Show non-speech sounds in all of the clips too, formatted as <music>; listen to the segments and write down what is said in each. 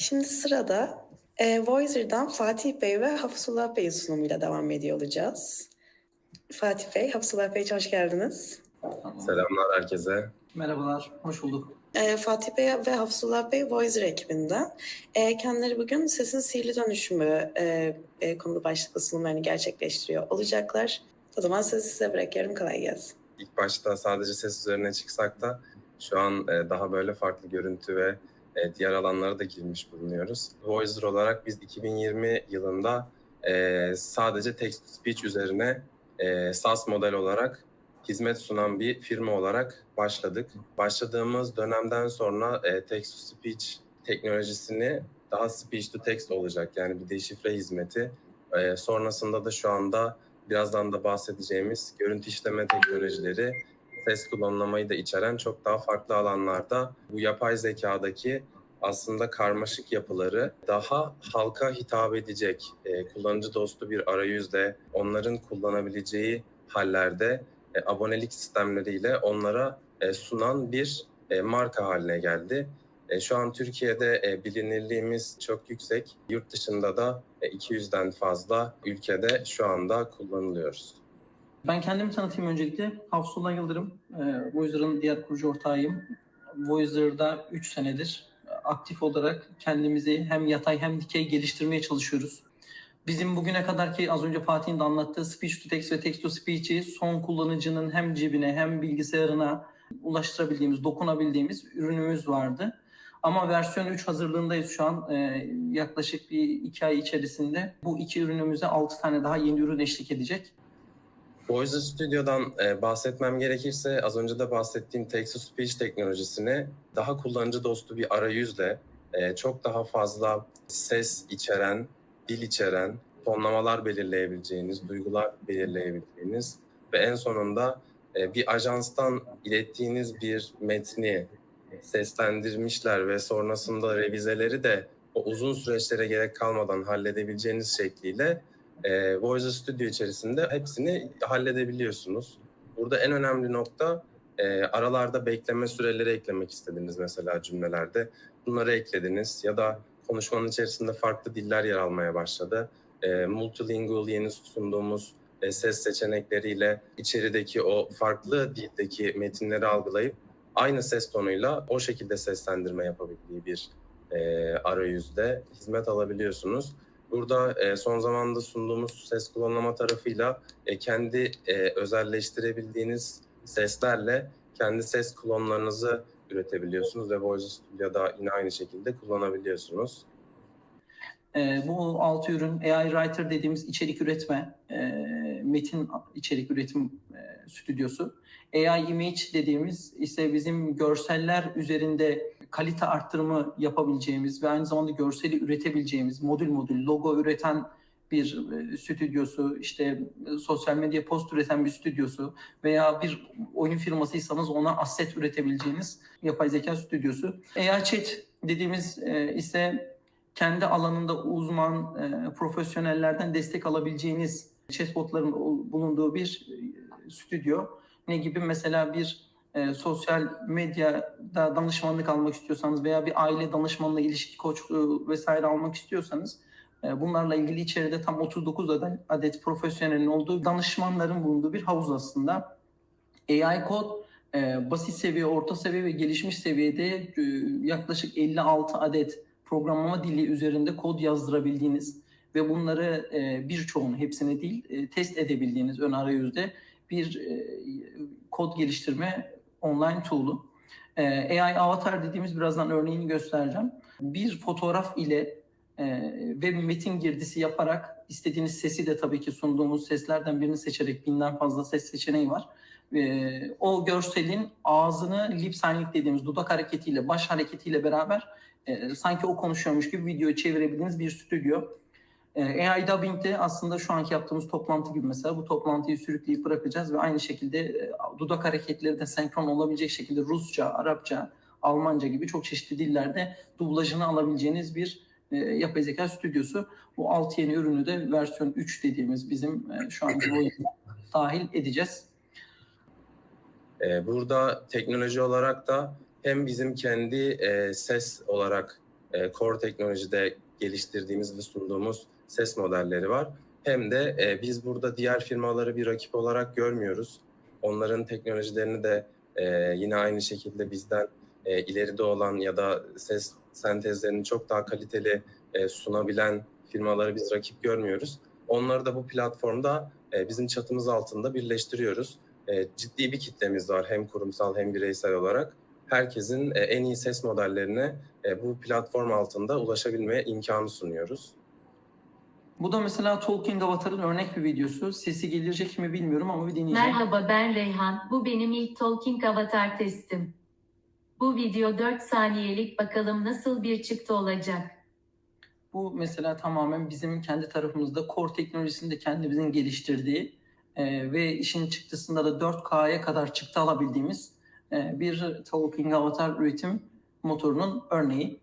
Şimdi sırada e, Voicer'dan Fatih Bey ve Hafsullah Bey sunumuyla devam ediyor olacağız. Fatih Bey, Hafsullah Bey hoş geldiniz. Tamam. Selamlar herkese. Merhabalar, hoş bulduk. E, Fatih Bey ve Hafsullah Bey Voicer ekibinden. E, kendileri bugün sesin sihirli dönüşümü e, e, konulu başlıklı sunumlarını gerçekleştiriyor olacaklar. O zaman sözü size bırakıyorum. Kolay gelsin. İlk başta sadece ses üzerine çıksak da şu an e, daha böyle farklı görüntü ve e, diğer alanlara da girmiş bulunuyoruz. Voicer olarak biz 2020 yılında e, sadece text to speech üzerine e, SaaS model olarak hizmet sunan bir firma olarak başladık. Başladığımız dönemden sonra e, text to speech teknolojisini daha speech to text olacak yani bir deşifre hizmeti. E, sonrasında da şu anda birazdan da bahsedeceğimiz görüntü işleme teknolojileri, ses klonlamayı da içeren çok daha farklı alanlarda bu yapay zekadaki aslında karmaşık yapıları daha halka hitap edecek, e, kullanıcı dostu bir arayüzle onların kullanabileceği hallerde e, abonelik sistemleriyle onlara e, sunan bir e, marka haline geldi. E, şu an Türkiye'de e, bilinirliğimiz çok yüksek. Yurt dışında da e, 200'den fazla ülkede şu anda kullanılıyoruz. Ben kendimi tanıtayım öncelikle. Hafsullah Yıldırım, e, Voicer'ın diğer kurucu ortağıyım. Voicer'da 3 senedir e, aktif olarak kendimizi hem yatay hem dikey geliştirmeye çalışıyoruz. Bizim bugüne kadar ki az önce Fatih'in de anlattığı speech to text ve text to speech'i son kullanıcının hem cebine hem bilgisayarına ulaştırabildiğimiz, dokunabildiğimiz ürünümüz vardı. Ama versiyon 3 hazırlığındayız şu an. Ee, yaklaşık bir iki ay içerisinde bu iki ürünümüze 6 tane daha yeni ürün eşlik edecek. Voice Studio'dan e, bahsetmem gerekirse az önce de bahsettiğim text speech teknolojisini daha kullanıcı dostu bir arayüzle e, çok daha fazla ses içeren, dil içeren, tonlamalar belirleyebileceğiniz, duygular belirleyebileceğiniz ve en sonunda e, bir ajanstan ilettiğiniz bir metni seslendirmişler ve sonrasında revizeleri de o uzun süreçlere gerek kalmadan halledebileceğiniz şekliyle e, Voice Studio içerisinde hepsini halledebiliyorsunuz. Burada en önemli nokta e, aralarda bekleme süreleri eklemek istediniz mesela cümlelerde. Bunları eklediniz ya da konuşmanın içerisinde farklı diller yer almaya başladı. E, multilingual yeni sunduğumuz e, ses seçenekleriyle içerideki o farklı dildeki metinleri algılayıp aynı ses tonuyla o şekilde seslendirme yapabildiği bir e, arayüzde hizmet alabiliyorsunuz. Burada e, son zamanda sunduğumuz ses klonlama tarafıyla e, kendi e, özelleştirebildiğiniz seslerle kendi ses klonlarınızı üretebiliyorsunuz ve Voice Studio'da yine aynı şekilde kullanabiliyorsunuz. Ee, bu altı ürün AI Writer dediğimiz içerik üretme, e, metin içerik üretim e, stüdyosu. AI Image dediğimiz ise bizim görseller üzerinde kalite arttırımı yapabileceğimiz ve aynı zamanda görseli üretebileceğimiz modül modül logo üreten bir e, stüdyosu, işte e, sosyal medya post üreten bir stüdyosu veya bir oyun firmasıysanız ona asset üretebileceğiniz yapay zeka stüdyosu. AI Chat dediğimiz e, ise kendi alanında uzman profesyonellerden destek alabileceğiniz chatbotların bulunduğu bir stüdyo. Ne gibi mesela bir e, sosyal medyada danışmanlık almak istiyorsanız veya bir aile danışmanla ilişki koçluğu vesaire almak istiyorsanız e, bunlarla ilgili içeride tam 39 adet, adet profesyonelin olduğu danışmanların bulunduğu bir havuz aslında. AI Code e, basit seviye, orta seviye ve gelişmiş seviyede e, yaklaşık 56 adet programlama dili üzerinde kod yazdırabildiğiniz ve bunları e, birçoğunu, hepsini değil, e, test edebildiğiniz ön arayüzde bir e, kod geliştirme online tool'u. E, AI Avatar dediğimiz birazdan örneğini göstereceğim. Bir fotoğraf ile e, ve metin girdisi yaparak istediğiniz sesi de tabii ki sunduğumuz seslerden birini seçerek binden fazla ses seçeneği var. E, o görselin ağzını lip syncing dediğimiz dudak hareketiyle, baş hareketiyle beraber e, sanki o konuşuyormuş gibi videoyu çevirebildiğiniz bir stüdyo. E, AI Dubbing'de aslında şu anki yaptığımız toplantı gibi mesela bu toplantıyı sürükleyip bırakacağız ve aynı şekilde e, dudak hareketleri de senkron olabilecek şekilde Rusça, Arapça, Almanca gibi çok çeşitli dillerde dublajını alabileceğiniz bir e, yapay zeka stüdyosu. Bu 6 yeni ürünü de versiyon 3 dediğimiz bizim e, şu anki boyutuna dahil edeceğiz. E, burada teknoloji olarak da hem bizim kendi e, ses olarak e, core teknolojide geliştirdiğimiz ve sunduğumuz ses modelleri var. Hem de e, biz burada diğer firmaları bir rakip olarak görmüyoruz. Onların teknolojilerini de e, yine aynı şekilde bizden e, ileride olan ya da ses sentezlerini çok daha kaliteli e, sunabilen firmaları biz rakip görmüyoruz. Onları da bu platformda e, bizim çatımız altında birleştiriyoruz. E, ciddi bir kitlemiz var hem kurumsal hem bireysel olarak. Herkesin e, en iyi ses modellerine e, bu platform altında ulaşabilmeye imkanı sunuyoruz. Bu da mesela Talking Avatar'ın örnek bir videosu. Sesi gelecek mi bilmiyorum ama bir dinleyeceğim. Merhaba ben Reyhan. Bu benim ilk Talking Avatar testim. Bu video 4 saniyelik bakalım nasıl bir çıktı olacak. Bu mesela tamamen bizim kendi tarafımızda core teknolojisini de kendimizin geliştirdiği e, ve işin çıktısında da 4K'ya kadar çıktı alabildiğimiz e, bir Talking Avatar üretim motorunun örneği.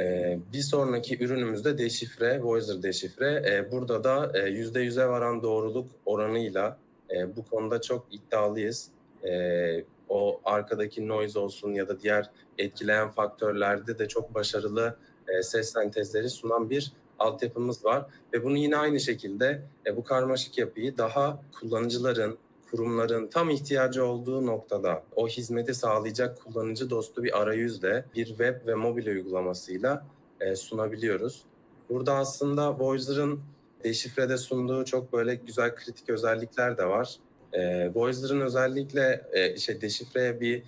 Ee, bir sonraki ürünümüzde deşifre, Voicer deşifre. Ee, burada da e, %100'e varan doğruluk oranıyla e, bu konuda çok iddialıyız. Ee, o arkadaki noise olsun ya da diğer etkileyen faktörlerde de çok başarılı e, ses sentezleri sunan bir altyapımız var. Ve bunu yine aynı şekilde e, bu karmaşık yapıyı daha kullanıcıların, kurumların tam ihtiyacı olduğu noktada o hizmeti sağlayacak kullanıcı dostu bir arayüzle bir web ve mobil uygulamasıyla e, sunabiliyoruz. Burada aslında Voicer'ın deşifrede sunduğu çok böyle güzel kritik özellikler de var. E, Voicer'ın özellikle e, şey deşifreye bir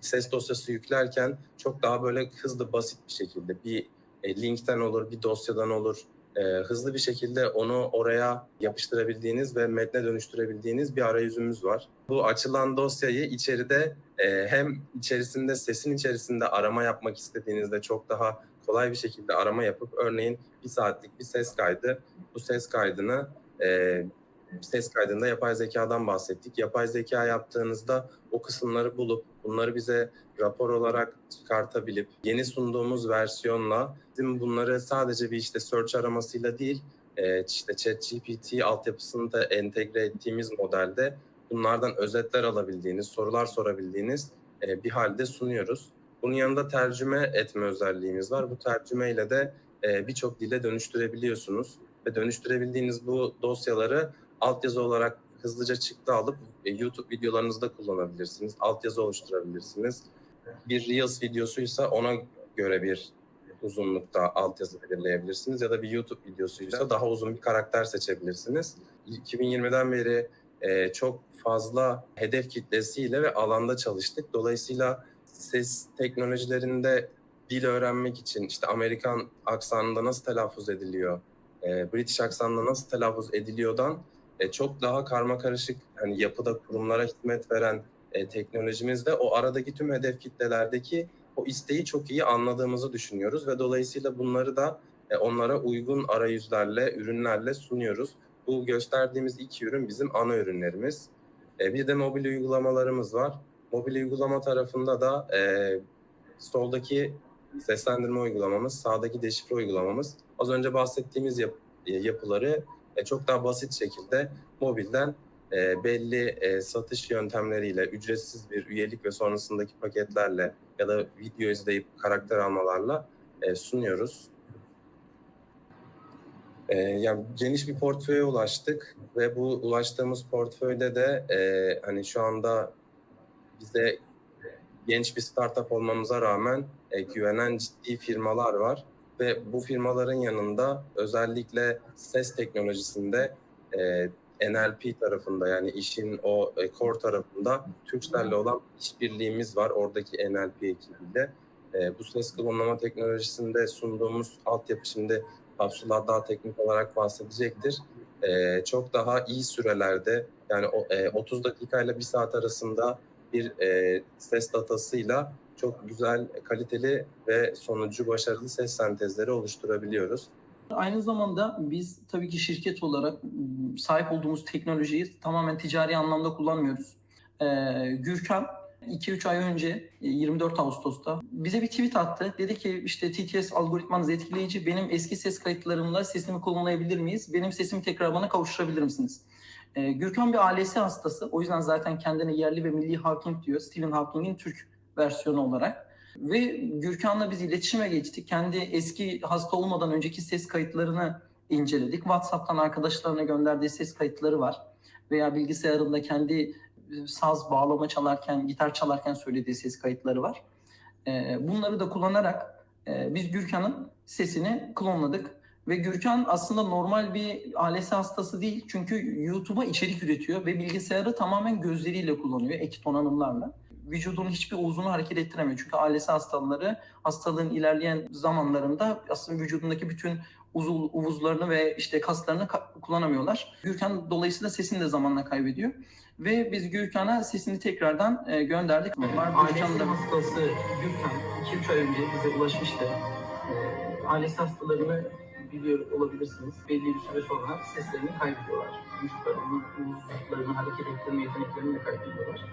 ses dosyası yüklerken çok daha böyle hızlı basit bir şekilde bir e, linkten olur, bir dosyadan olur, e, hızlı bir şekilde onu oraya yapıştırabildiğiniz ve metne dönüştürebildiğiniz bir arayüzümüz var. Bu açılan dosyayı içeride e, hem içerisinde sesin içerisinde arama yapmak istediğinizde çok daha kolay bir şekilde arama yapıp örneğin bir saatlik bir ses kaydı bu ses kaydını e, ses kaydında yapay zekadan bahsettik. Yapay zeka yaptığınızda o kısımları bulup bunları bize rapor olarak çıkartabilip yeni sunduğumuz versiyonla bizim bunları sadece bir işte search aramasıyla değil e, işte ChatGPT altyapısını da entegre ettiğimiz modelde bunlardan özetler alabildiğiniz, sorular sorabildiğiniz e, bir halde sunuyoruz. Bunun yanında tercüme etme özelliğimiz var. Bu tercümeyle de e, birçok dile dönüştürebiliyorsunuz ve dönüştürebildiğiniz bu dosyaları altyazı olarak hızlıca çıktı alıp e, YouTube videolarınızda kullanabilirsiniz. Altyazı oluşturabilirsiniz. Bir Reels videosuysa ona göre bir uzunlukta altyazı belirleyebilirsiniz ya da bir YouTube videosuysa daha uzun bir karakter seçebilirsiniz. 2020'den beri e, çok fazla hedef kitlesiyle ve alanda çalıştık. Dolayısıyla ses teknolojilerinde dil öğrenmek için işte Amerikan aksanında nasıl telaffuz ediliyor, e, British aksanında nasıl telaffuz ediliyordan e, çok daha karma karışık hani yapıda kurumlara hizmet veren e, teknolojimizde o aradaki tüm hedef kitlelerdeki o isteği çok iyi anladığımızı düşünüyoruz ve dolayısıyla bunları da e, onlara uygun arayüzlerle, ürünlerle sunuyoruz. Bu gösterdiğimiz iki ürün bizim ana ürünlerimiz. E, bir de mobil uygulamalarımız var. Mobil uygulama tarafında da e, soldaki seslendirme uygulamamız, sağdaki deşifre uygulamamız. Az önce bahsettiğimiz yap- e, yapıları çok daha basit şekilde mobilden e, belli e, satış yöntemleriyle, ücretsiz bir üyelik ve sonrasındaki paketlerle ya da video izleyip karakter almalarla e, sunuyoruz. E, yani geniş bir portföye ulaştık ve bu ulaştığımız portföyde de e, hani şu anda bize genç bir startup olmamıza rağmen e, güvenen ciddi firmalar var ve bu firmaların yanında özellikle ses teknolojisinde e, NLP tarafında yani işin o e, core tarafında Türkcell'le olan işbirliğimiz var oradaki NLP ekibiyle. E, bu ses klonlama teknolojisinde sunduğumuz altyapı şimdi Abdullah daha teknik olarak bahsedecektir. E, çok daha iyi sürelerde yani o, e, 30 dakikayla 1 saat arasında bir e, ses datasıyla çok güzel, kaliteli ve sonucu başarılı ses sentezleri oluşturabiliyoruz. Aynı zamanda biz tabii ki şirket olarak m, sahip olduğumuz teknolojiyi tamamen ticari anlamda kullanmıyoruz. Ee, Gürkan 2-3 ay önce e, 24 Ağustos'ta bize bir tweet attı. Dedi ki işte TTS algoritmanız etkileyici. Benim eski ses kayıtlarımla sesimi kullanabilir miyiz? Benim sesimi tekrar bana kavuşturabilir misiniz? Ee, Gürkan bir ALS hastası. O yüzden zaten kendine yerli ve milli Hawking diyor. Stephen Hawking'in Türk versiyonu olarak. Ve Gürkan'la biz iletişime geçtik. Kendi eski hasta olmadan önceki ses kayıtlarını inceledik. WhatsApp'tan arkadaşlarına gönderdiği ses kayıtları var. Veya bilgisayarında kendi saz bağlama çalarken, gitar çalarken söylediği ses kayıtları var. Ee, Bunları da kullanarak e, biz Gürkan'ın sesini klonladık. Ve Gürkan aslında normal bir ALS hastası değil. Çünkü YouTube'a içerik üretiyor ve bilgisayarı tamamen gözleriyle kullanıyor ek donanımlarla. Vücudunun hiçbir uzunu hareket ettiremiyor. Çünkü ALS hastaları hastalığın ilerleyen zamanlarında aslında vücudundaki bütün uzuv, uvuzlarını ve işte kaslarını ka- kullanamıyorlar. Gürkan dolayısıyla sesini de zamanla kaybediyor. Ve biz Gürkan'a sesini tekrardan e, gönderdik. Var Gürkan'da hastası Gürkan 2-3 ay önce bize ulaşmıştı. E, ALS hastalarını biliyor olabilirsiniz. Belli bir süre sonra seslerini kaybediyorlar. Vücutlarının uzuvlarını hareket ettirme yeteneklerini de kaybediyorlar.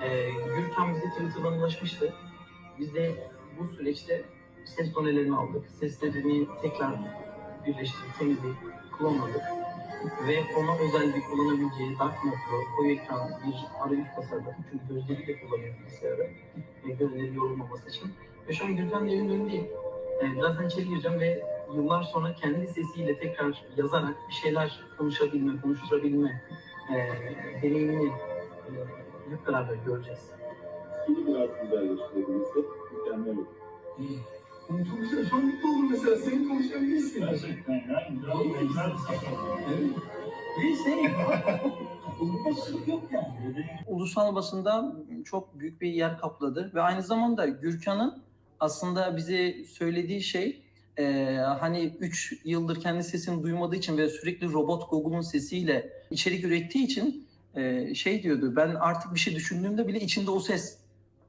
E, Gürkan bize Twitter'dan ulaşmıştı. Biz de bu süreçte ses donelerini aldık. Seslerini tekrar birleştirdik, temizleyip klonladık. Ve ona özel bir kullanabileceği dark modlu, koyu ekran bir arayüz tasarladık. Çünkü gözleri de kullanıyor bilgisayarı. Ve gözleri yorulmaması için. Ve şu an Gürkan evin önündeyim. Ee, birazdan içeri gireceğim ve yıllar sonra kendi sesiyle tekrar yazarak bir şeyler konuşabilme, konuşturabilme e, deneyimini hep beraber göreceğiz. Seni biraz güzelleştirebilirsek mükemmel olur. Oğlum çok güzel. Şu an mutlu oldum mesela. Senin konuşabilirsin. Gerçekten yani. Evet. Neyse. <laughs> Olmazlık yok yani. ulusal basında çok büyük bir yer kapladı ve aynı zamanda Gürkan'ın aslında bize söylediği şey e, hani 3 yıldır kendi sesini duymadığı için ve sürekli robot Google'un sesiyle içerik ürettiği için e, şey diyordu ben artık bir şey düşündüğümde bile içinde o ses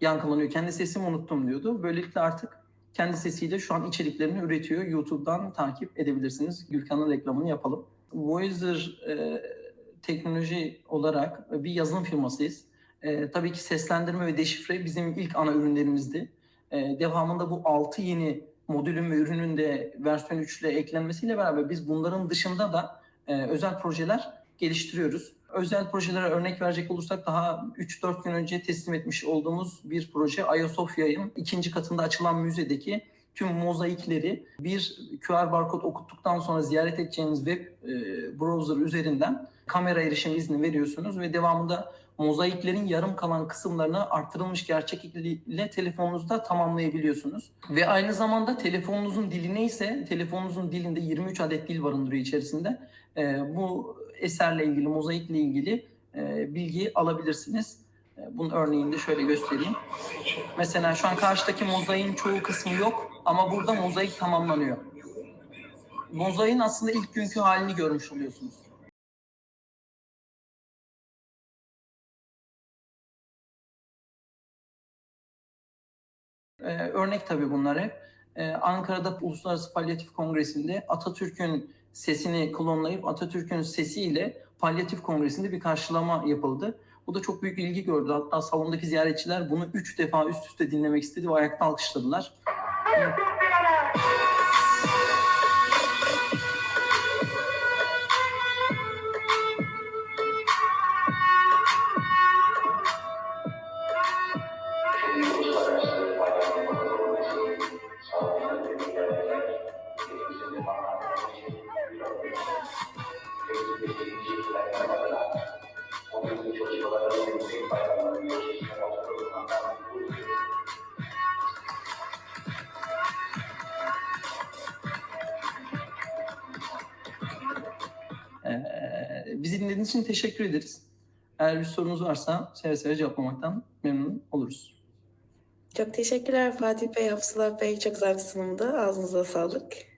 yankılanıyor. Kendi sesimi unuttum diyordu. Böylelikle artık kendi sesiyle şu an içeriklerini üretiyor. YouTube'dan takip edebilirsiniz. Gürkan'ın reklamını yapalım. Voyager e, teknoloji olarak bir yazılım firmasıyız. E, tabii ki seslendirme ve deşifre bizim ilk ana ürünlerimizdi. E, devamında bu 6 yeni modülün ve ürünün de versiyon 3 ile eklenmesiyle beraber biz bunların dışında da e, özel projeler geliştiriyoruz. Özel projelere örnek verecek olursak daha 3-4 gün önce teslim etmiş olduğumuz bir proje Ayasofya'nın ikinci katında açılan müzedeki tüm mozaikleri bir QR barkod okuttuktan sonra ziyaret edeceğiniz web e, browser üzerinden kamera erişim izni veriyorsunuz ve devamında mozaiklerin yarım kalan kısımlarını artırılmış gerçeklikle telefonunuzda tamamlayabiliyorsunuz. Ve aynı zamanda telefonunuzun dili neyse telefonunuzun dilinde 23 adet dil barındırıyor içerisinde. Ee, bu eserle ilgili, mozaikle ilgili e, bilgi alabilirsiniz. E, Bunun örneğini de şöyle göstereyim. Mesela şu an karşıdaki mozaiğin çoğu kısmı yok ama burada mozaik tamamlanıyor. Mozaiğin aslında ilk günkü halini görmüş oluyorsunuz. Ee, örnek tabii bunlar hep. Ee, Ankara'da Uluslararası Palyatif Kongresi'nde Atatürk'ün sesini klonlayıp Atatürk'ün sesiyle Palyatif Kongresi'nde bir karşılama yapıldı. Bu da çok büyük ilgi gördü. Hatta salondaki ziyaretçiler bunu üç defa üst üste dinlemek istedi ve ayakta alkışladılar. Ee, dinlediğiniz için teşekkür ederiz. Eğer bir sorunuz varsa seve seve cevaplamaktan memnun oluruz. Çok teşekkürler Fatih Bey, Hafsula Bey. Çok güzel bir sunumdu. Ağzınıza sağlık.